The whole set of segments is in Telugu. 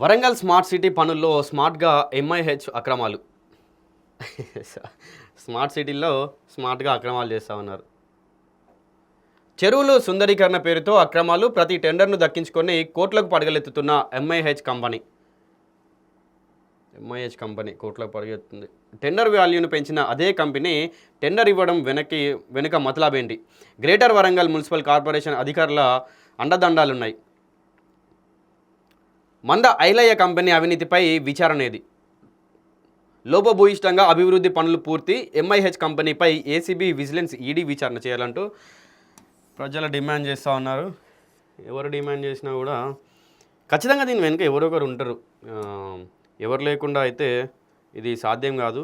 వరంగల్ స్మార్ట్ సిటీ పనుల్లో స్మార్ట్గా ఎంఐహెచ్ అక్రమాలు. స్మార్ట్ సిటీల్లో స్మార్ట్గా అక్రమాలు చేస్తూ ఉన్నారు. చెరువులు సుందరీకరణ పేరుతో అక్రమాలు ప్రతి టెండర్ను దక్కించుకొని కోట్లకు పడగలెత్తుతున్న ఎంఐహెచ్ కంపెనీ. ఎంఐహెచ్ కంపెనీ కోట్లకు పడగెత్తుంది. టెండర్ వాల్యూను పెంచిన అదే కంపెనీ టెండర్ ఇవ్వడం వెనక్కి వెనుక మతలాబేంటి? గ్రేటర్ వరంగల్ మున్సిపల్ కార్పొరేషన్ అధికారుల అండదండాలున్నాయి. మంద ఐలయ్య కంపెనీ అవినీతిపై విచారణ ఏది? లోపభూయిష్టంగా అభివృద్ధి పనులు పూర్తి ఎంఐహెచ్ కంపెనీపై ఏసీబీ విజిలెన్స్ ఈడీ విచారణ చేయాలంటూ ప్రజలు డిమాండ్ చేస్తూ ఉన్నారు. ఎవరు డిమాండ్ చేసినా కూడా ఖచ్చితంగా దీని వెనుక ఎవరో ఒకరు ఉంటారు ఎవరు లేకుండా అయితే ఇది సాధ్యం కాదు.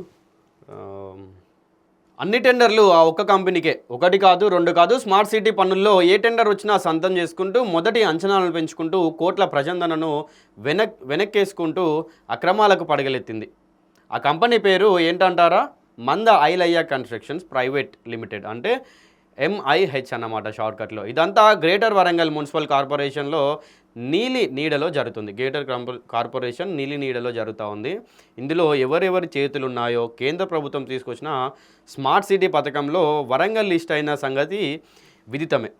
అన్ని టెండర్లు ఆ ఒక్క కంపెనీకే. ఒకటి కాదు రెండు కాదు స్మార్ట్ సిటీ పనుల్లో ఏ టెండర్ వచ్చినా సంతం చేసుకుంటూ మొదటి అంచనాలను పెంచుకుంటూ కోట్ల ప్రజందనను వెనక్ వెనక్కేసుకుంటూ అక్రమాలకు పడగలెత్తింది. ఆ కంపెనీ పేరు ఏంటంటారా? Manda Ailaiah constructions private limited అంటే ఎంఐహెచ్ అన్నమాట షార్ట్కట్లో. ఇదంతా గ్రేటర్ వరంగల్ మున్సిపల్ కార్పొరేషన్లో నీలి నీడలో జరుగుతుంది. గేటర్ కార్పొరేషన్ నీలి నీడలో జరుగుతూ ఉంది. ఇందులో ఎవరెవరి చేతులు ఉన్నాయో కేంద్ర ప్రభుత్వం తీసుకొచ్చిన స్మార్ట్ సిటీ పథకంలో వరంగల్ లిస్ట్ అయిన సంగతి విదితమే.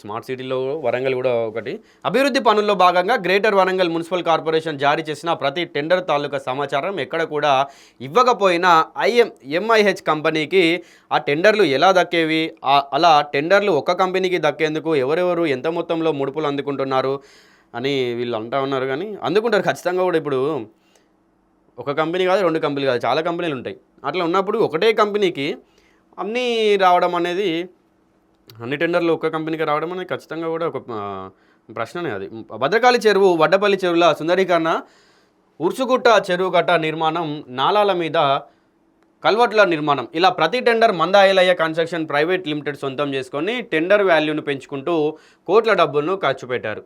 స్మార్ట్ సిటీలో వరంగల్ కూడా ఒకటి. అభివృద్ధి పనుల్లో భాగంగా గ్రేటర్ వరంగల్ మున్సిపల్ కార్పొరేషన్ జారీ చేసిన ప్రతి టెండర్ తాలూకా సమాచారం ఎక్కడ కూడా ఇవ్వకపోయినా ఐఎం ఎంఐహెచ్ కంపెనీకి ఆ టెండర్లు ఎలా దక్కేవి? అలా టెండర్లు ఒక్క కంపెనీకి దక్కేందుకు ఎవరెవరు ఎంత మొత్తంలో ముడుపులు అందుకుంటున్నారు అని వీళ్ళు అంటా ఉన్నారు కానీ అందుకుంటారు ఖచ్చితంగా కూడా ఇప్పుడు. ఒక కంపెనీ కాదు రెండు కంపెనీలు కాదు చాలా కంపెనీలు ఉంటాయి. అట్లా ఉన్నప్పుడు ఒకటే కంపెనీకి అన్నీ రావడం అనేది అన్ని టెండర్లు ఒక్క కంపెనీకి రావడం అనేది ఖచ్చితంగా కూడా ఒక ప్రశ్ననే అది. భద్రకాళి చెరువు వడ్డపల్లి చెరువుల సుందరీకరణ ఉర్సుగుట్ట చెరువు గట్ట నిర్మాణం నాలాల మీద కల్వర్ట్ల నిర్మాణం. ఇలా ప్రతి tender Manda Ailaiah construction private limited సొంతం చేసుకొని టెండర్ వాల్యూను పెంచుకుంటూ కోట్ల డబ్బులను ఖర్చు పెట్టారు.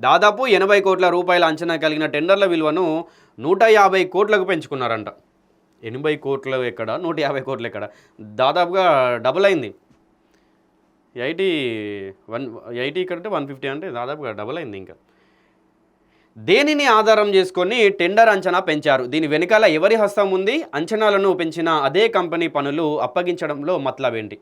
దాదాపు ఎనభై కోట్ల రూపాయల అంచనా కలిగిన టెండర్ల విలువను నూట యాభై కోట్లకు పెంచుకున్నారంట. ఎనభై కోట్లు ఎక్కడ? నూట యాభై కోట్లు ఎక్కడ? దాదాపుగా డబుల్ అయింది. ఎయిటీ వన్ ఎయిటీ ఇక్కడ అంటే వన్ ఫిఫ్టీ అంటే దాదాపుగా డబుల్ అయింది ఇంకా. దేనిని ఆధారం చేసుకొని టెండర్ అంచనా పెంచారు? దీని వెనుకాల ఎవరి హస్తం ఉంది? అంచనాలను పెంచిన అదే కంపెనీ పనులు అప్పగించడంలో మతలబేంటి?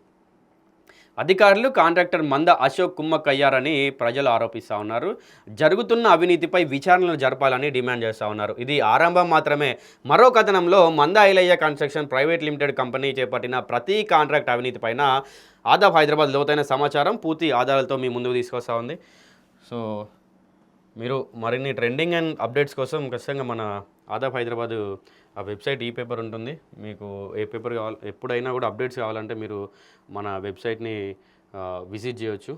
అధికారులు కాంట్రాక్టర్ మంద అశోక్ కుమ్మక్కయ్యారని ప్రజలు ఆరోపిస్తూ ఉన్నారు. జరుగుతున్న అవినీతిపై విచారణలు జరపాలని డిమాండ్ చేస్తూ ఉన్నారు. ఇది ఆరంభం మాత్రమే. మరో కథనంలో Manda Ailaiah construction private limited company చేపట్టిన ప్రతి కాంట్రాక్ట్ అవినీతి పైన ఆదాబ్ హైదరాబాద్ లోతైన సమాచారం పూర్తి ఆధారాలతో మీ ముందుకు తీసుకొస్తా ఉంది. సో మీరు మరిన్ని ట్రెండింగ్ అండ్ అప్డేట్స్ కోసం ఖచ్చితంగా మన ఆదాబ్ హైదరాబాద్ ఆ వెబ్సైట్ ఈ పేపర్ ఉంటుంది. మీకు ఏ పేపర్ కావాలి ఎప్పుడైనా కూడా అప్డేట్స్ కావాలంటే మీరు మన వెబ్సైట్ని విజిట్ చేయొచ్చు.